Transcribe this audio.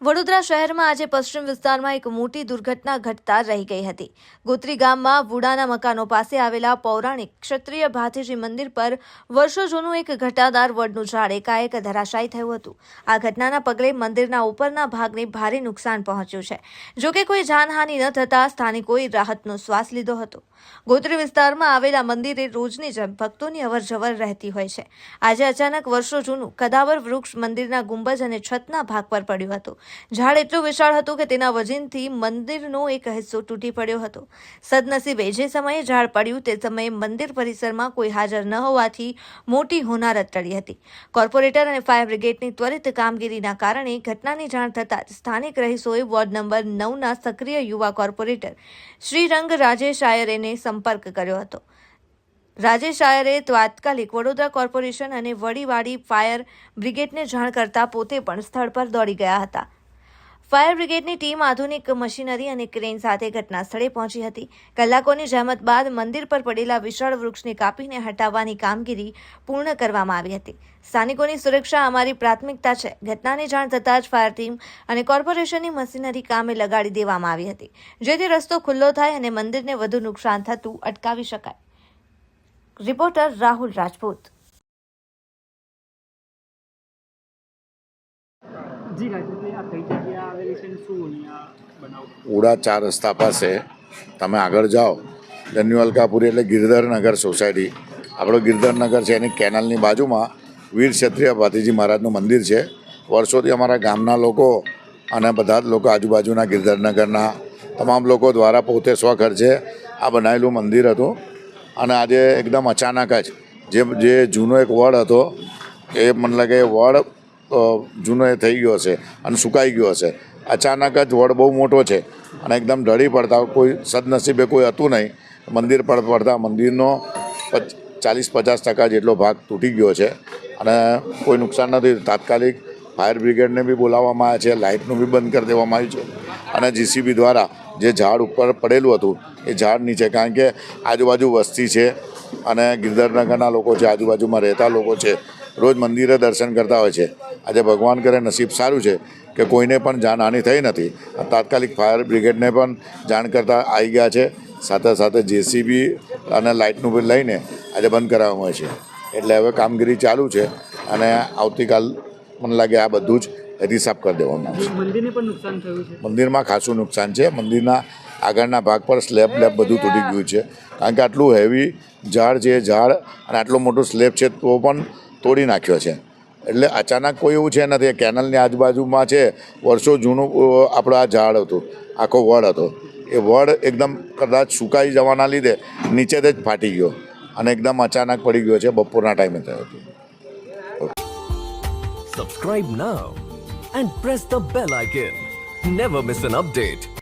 વડોદરા શહેરમાં આજે પશ્ચિમ વિસ્તારમાં એક મોટી દુર્ઘટના ઘટતા રહી ગઈ હતી. ગોત્રી ગામમાં વુડાના મકાનો પાસે આવેલા પૌરાણિક ક્ષત્રિય ભાથીજી મંદિર પર વર્ષો જૂનું એક ઘટાદાર વડનું ઝાડ એકાએક ધરાશાયી થયું હતું. આ ઘટનાના પગલે મંદિરના ઉપરના ભાગને ભારે નુકસાન પહોંચ્યું છે. જોકે કોઈ જાનહાનિ ન થતાં સ્થાનિકોએ રાહતનો શ્વાસ લીધો હતો. ગોત્રી વિસ્તારમાં આવેલા મંદિરે રોજની જેમ ભક્તોની અવરજવર રહેતી હોય છે. આજે અચાનક વર્ષો જૂનું કદાવર વૃક્ષ મંદિરના ગુંબજ અને છતના ભાગ પર પડ્યું હતું. ઝાડ એટલું વિશાળ હતું કે તેના વજનથી મંદિરનો એક હિસ્સો તૂટી પડ્યો હતો. સદનસીબે જે સમયે ઝાડ પડ્યું તે સમયે મંદિર પરિસરમાં કોઈ હાજર ન હોવાથી મોટી હોનારત ટળી હતી. કોર્પોરેટર અને ફાયર બ્રિગેડની ત્વરિત કામગીરીના કારણે ઘટનાની જાણ થતાં સ્થાનિક રહીશોએ વોર્ડ નંબર નવના સક્રિય યુવા કોર્પોરેટર શ્રીરંગ રાજેશ આયરેને સંપર્ક કર્યો હતો. રાજેશ આયરે તાત્કાલિક વડોદરા કોર્પોરેશન અને વડીવાડી ફાયર બ્રિગેડને જાણ કરતા પોતે પણ સ્થળ પર દોડી ગયા હતા. ફાયર બ્રિગેડની ટીમ આધુનિક મશીનરી અને ક્રેન સાથે ઘટના સ્થળે પહોંચી હતી. કલાકોની જહેમત બાદ મંદિર પર પડેલા વિશાળ વૃક્ષને કાપીને હટાવવાની કામગીરી પૂર્ણ કરવામાં આવી હતી. સ્થાનિકોની સુરક્ષા અમારી પ્રાથમિકતા છે. ઘટનાની જાણ થતાં જ ફાયર ટીમ અને કોર્પોરેશનની મશીનરી કામે લગાડી દેવામાં આવી હતી. જેથી રસ્તો ખુલ્લો થાય અને મંદિરને વધુ નુકસાન થતું અટકાવી શકાય. રિપોર્ટર રાહુલ રાજપૂત. ઉડા ચાર રસ્તા પાસે તમે આગળ જાઓ ધન્યુ અલકાપુરી એટલે ગિરધરનગર સોસાયટી. આપણો ગિરધરનગર છે, એની કેનાલની બાજુમાં વીર ક્ષત્રિય ભાતીજી મહારાજનું મંદિર છે. વર્ષોથી અમારા ગામના લોકો અને બધા જ લોકો આજુબાજુના ગિરધરનગરના તમામ લોકો દ્વારા પોતે સ્વખર્ચે આ બનાવેલું મંદિર હતું. અને આજે એકદમ અચાનક જ જે જે જૂનો એક વડ હતો, એ મને લાગે વડ જૂનો થઈ ગયો હશે અને સુકાઈ ગયો હશે. અચાનક જ વડ બહુ મોટો છે અને એકદમ ઢળી પડતા કોઈ સદનસીબે કોઈ હતું નહીં. મંદિર પર પડતા મંદિરનો ચાલીસ પચાસ ટકા જેટલો ભાગ તૂટી ગયો છે અને કોઈ નુકસાન નથી. તાત્કાલિક ફાયર બ્રિગેડને બી બોલાવવામાં આવ્યા છે, લાઇટનું બી બંધ કરી દેવામાં આવ્યું છે અને જીસીબી દ્વારા જે ઝાડ ઉપર પડેલું હતું એ ઝાડ નીચે, કારણ કે આજુબાજુ વસ્તી છે અને ગિરધરનગરના લોકો છે, આજુબાજુમાં રહેતા લોકો છે. રોજ મંદિરે દર્શન કરતા હોય છે. આજે ભગવાન કરે નસીબ સારું છે કે કોઈને પણ જાનહાનિ થઈ નથી. તાત્કાલિક ફાયર બ્રિગેડને પણ જાણ કરતાં આવી ગયા છે. સાથે સાથે જેસીબી અને લાઇટનું બિલ લઈને આજે બંધ કરાવવામાં આવે છે. એટલે હવે કામગીરી ચાલુ છે અને આવતીકાલ મને લાગે આ બધું જ રિસાફ કરી દેવાનું આવશે. મંદિરને પણ નુકસાન થયું છે? મંદિરમાં ખાસું નુકસાન છે. મંદિરના આગળના ભાગ પર સ્લેબ લેબ બધું તૂટી ગયું છે. કારણ કે આટલું હેવી ઝાડ છે ઝાડ અને આટલો મોટો સ્લેબ છે તો પણ તોડી નાખ્યો છે. એટલે અચાનક કોઈ એવું છે નથી. કેનલની આજુબાજુમાં છે, વર્ષો જૂનું આપણો આ ઝાડ હતું, આખો વડ હતો. એ વડ એકદમ કદાચ સુકાઈ જવાના લીધે નીચેથી જ ફાટી ગયો અને એકદમ અચાનક પડી ગયો છે, બપોરના ટાઈમે થયો હતો. Subscribe now and press the bell icon never miss an update.